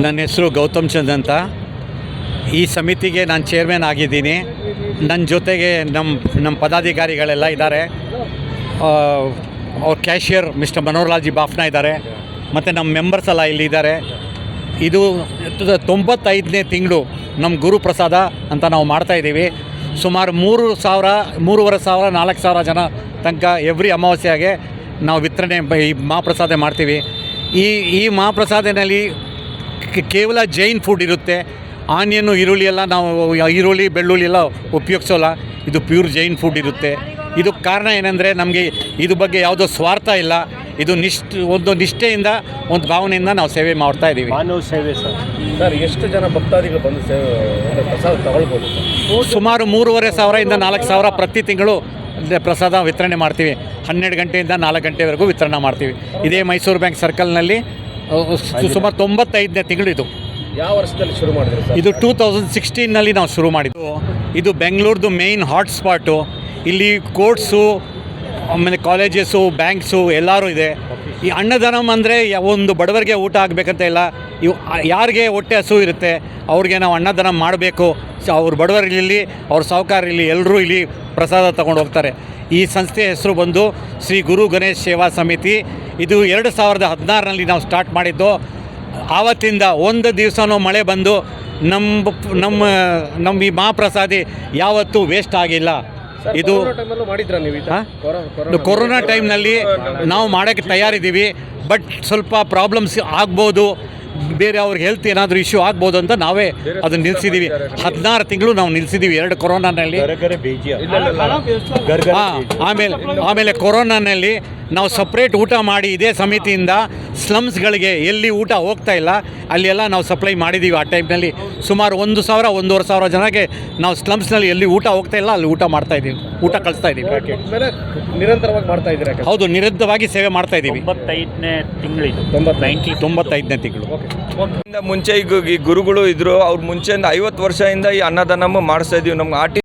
ನನ್ನ ಹೆಸರು ಗೌತಮ್ ಚಂದ್ ಅಂತ. ಈ ಸಮಿತಿಗೆ ನಾನು ಚೇರ್ಮನ್ ಆಗಿದ್ದೀನಿ. ನನ್ನ ಜೊತೆಗೆ ನಮ್ಮ ನಮ್ಮ ಪದಾಧಿಕಾರಿಗಳೆಲ್ಲ ಇದ್ದಾರೆ. ಅವ್ರ ಕ್ಯಾಶಿಯರ್ ಮಿಸ್ಟರ್ ಮನೋಹರ್ಲಾಲ್ಜಿ ಬಾಫ್ನ ಇದ್ದಾರೆ. ಮತ್ತು ನಮ್ಮ ಮೆಂಬರ್ಸ್ ಎಲ್ಲ ಇಲ್ಲಿ ಇದ್ದಾರೆ. ಇದು ತೊಂಬತ್ತೈದನೇ ತಿಂಗಳು ನಮ್ಮ ಗುರುಪ್ರಸಾದ ಅಂತ ನಾವು ಮಾಡ್ತಾಯಿದ್ದೀವಿ ಸುಮಾರು ಮೂರು ಸಾವಿರ, ಮೂರುವರೆ ಸಾವಿರ, ನಾಲ್ಕು ಸಾವಿರ ಜನ ತನಕ ಎವ್ರಿ ಅಮಾವಾಸ್ಯೆಗೆ ನಾವು ವಿತರಣೆ ಈ ಮಹಾಪ್ರಸಾದ ಮಾಡ್ತೀವಿ. ಈ ಈ ಮಹಾಪ್ರಸಾದನಲ್ಲಿ ಕೇವಲ ಜೈನ್ ಫುಡ್ ಇರುತ್ತೆ. ಆನಿಯನ್ನು ಈರುಳ್ಳಿ ಎಲ್ಲ ನಾವು ಈರುಳ್ಳಿ ಬೆಳ್ಳುಳ್ಳಿ ಎಲ್ಲ ಉಪಯೋಗಿಸೋಲ್ಲ. ಇದು ಪ್ಯೂರ್ ಜೈನ್ ಫುಡ್ ಇರುತ್ತೆ. ಇದು ಕಾರಣ ಏನಂದರೆ ನಮಗೆ ಇದು ಬಗ್ಗೆ ಯಾವುದೋ ಸ್ವಾರ್ಥ ಇಲ್ಲ. ಇದು ನಿಷ್ಠ ಒಂದು ನಿಷ್ಠೆಯಿಂದ ಒಂದು ಭಾವನೆಯಿಂದ ನಾವು ಸೇವೆ ಮಾಡ್ತಾ ಇದ್ದೀವಿ. ಮಾನವ ಸೇವೆ ಸರ್. ಸರ್ ಎಷ್ಟು ಜನ ಭಕ್ತಾದಿಗಳು ಬಂದು ಸೇವೆ ಪ್ರಸಾದ ತಗೊಳ್ಬೋದು ಸುಮಾರು ಮೂರುವರೆ ಸಾವಿರದಿಂದ ನಾಲ್ಕು ಸಾವಿರ ಪ್ರತಿ ತಿಂಗಳು ಪ್ರಸಾದ ವಿತರಣೆ ಮಾಡ್ತೀವಿ. ಹನ್ನೆರಡು ಗಂಟೆಯಿಂದ ನಾಲ್ಕು ಗಂಟೆವರೆಗೂ ವಿತರಣೆ ಮಾಡ್ತೀವಿ. ಇದೇ ಮೈಸೂರು ಬ್ಯಾಂಕ್ ಸರ್ಕಲ್ನಲ್ಲಿ ಸುಮಾರು ತೊಂಬತ್ತೈದನೇ ತಿಂಗಳು ಇದು ಯಾವ ವರ್ಷದಲ್ಲಿ ಶುರು ಮಾಡಿದ್ರು ಸರ್? ಇದು ಟೂ ತೌಸಂಡ್ ಸಿಕ್ಸ್ಟೀನಲ್ಲಿ ನಾವು ಶುರು ಮಾಡಿದ್ದು. ಇದು ಬೆಂಗಳೂರ್ದು ಮೇಯ್ನ್ ಹಾಟ್ಸ್ಪಾಟು ಇಲ್ಲಿ ಕೋರ್ಟ್ಸು ಆಮೇಲೆ ಕಾಲೇಜಸ್ಸು ಬ್ಯಾಂಕ್ಸು ಎಲ್ಲರೂ ಇದೆ. ಈ ಅನ್ನದಾನಂ ಅಂದರೆ ಒಂದು ಬಡವರಿಗೆ ಊಟ ಆಗಬೇಕಂತ ಇಲ್ಲ. ಇವು ಯಾರಿಗೆ ಹೊಟ್ಟೆ ಹಸು ಇರುತ್ತೆ ಅವ್ರಿಗೆ ನಾವು ಅನ್ನದಾನ ಮಾಡಬೇಕು. ಅವ್ರ ಬಡವರಿಲ್ಲಿ ಅವ್ರ ಸಾಹುಕಾರರಲ್ಲಿ ಎಲ್ಲರೂ ಇಲ್ಲಿ ಪ್ರಸಾದ ತಗೊಂಡು ಹೋಗ್ತಾರೆ. ಈ ಸಂಸ್ಥೆಯ ಹೆಸರು ಬಂದು ಶ್ರೀ ಗುರು ಗಣೇಶ್ ಸೇವಾ ಸಮಿತಿ. ಇದು ಎರಡು ಸಾವಿರದ ಹದಿನಾರರಲ್ಲಿ ನಾವು ಸ್ಟಾರ್ಟ್ ಮಾಡಿದ್ದು. ಆವತ್ತಿಂದ ಒಂದು ದಿವಸನೂ ಮಳೆ ಬಂದು ನಮ್ಮ ನಮ್ಮ ನಮ್ಮ ಈ ಮಹಾಪ್ರಸಾದಿ ಯಾವತ್ತೂ ವೇಸ್ಟ್ ಆಗಿಲ್ಲ. ಇದು ಕೊರೋನಾ ಟೈಮ್ನಲ್ಲಿ ನಾವು ಮಾಡೋಕ್ಕೆ ತಯಾರಿದ್ದೀವಿ. ಬಟ್ ಸ್ವಲ್ಪ ಪ್ರಾಬ್ಲಮ್ಸ್ ಆಗ್ಬೋದು. ಬೇರೆ ಅವ್ರಿಗೆ ಹೆಲ್ತ್ ಏನಾದರೂ ಇಶ್ಯೂ ಆಗ್ಬೋದು ಅಂತ ನಾವೇ ಅದನ್ನು ನಿಲ್ಲಿಸಿದ್ದೀವಿ ಹದಿನಾರು ತಿಂಗಳು ನಾವು ನಿಲ್ಲಿಸಿದ್ದೀವಿ ಎರಡು ಕೊರೋನಾನಲ್ಲಿ. ಆಮೇಲೆ ಆಮೇಲೆ ಕೊರೋನಾನಲ್ಲಿ ನಾವು ಸಪ್ರೇಟ್ ಊಟ ಮಾಡಿ ಇದೇ ಸಮಿತಿಯಿಂದ ಸ್ಲಮ್ಸ್ಗಳಿಗೆ ಎಲ್ಲಿ ಊಟ ಹೋಗ್ತಾ ಇಲ್ಲ ಅಲ್ಲೆಲ್ಲ ನಾವು ಸಪ್ಲೈ ಮಾಡಿದ್ದೀವಿ ಆ ಟೈಮ್ನಲ್ಲಿ ಸುಮಾರು ಒಂದು ಸಾವಿರ ಒಂದೂವರೆ ಸಾವಿರ ಜನಕ್ಕೆ ನಾವು ಸ್ಲಮ್ಸ್ನಲ್ಲಿ ಎಲ್ಲಿ ಊಟ ಹೋಗ್ತಾ ಇಲ್ಲ ಅಲ್ಲಿ ಊಟ ಮಾಡ್ತಾ ಇದ್ದೀವಿ. ಊಟ ಕಳಿಸ್ತಾ ಇದ್ದೀವಿ. ನಿರಂತರವಾಗಿ ಮಾಡ್ತಾ ಇದ್ದೀರಾ ಹೌದು ನಿರಂತರವಾಗಿ ಸೇವೆ ಮಾಡ್ತಾ ಇದ್ದೀವಿ. ತೊಂಬತ್ತೈದನೇ ತಿಂಗಳಿದು ತೊಂಬತ್ತೈದನೇ ತಿಂಗಳು. ಮುಂಚೆ ಈಗ ಈ ಗುರುಗಳು ಇದ್ರು ಅವ್ರು ಮುಂಚೆಯಿಂದ ಐವತ್ತು ವರ್ಷದಿಂದ ಈ ಅನ್ನದಾನಮ್ಮ ಮಾಡಿಸ್ತಾ ಇದೀವಿ. ನಮ್ಗೆ ಆರ್ಟಿ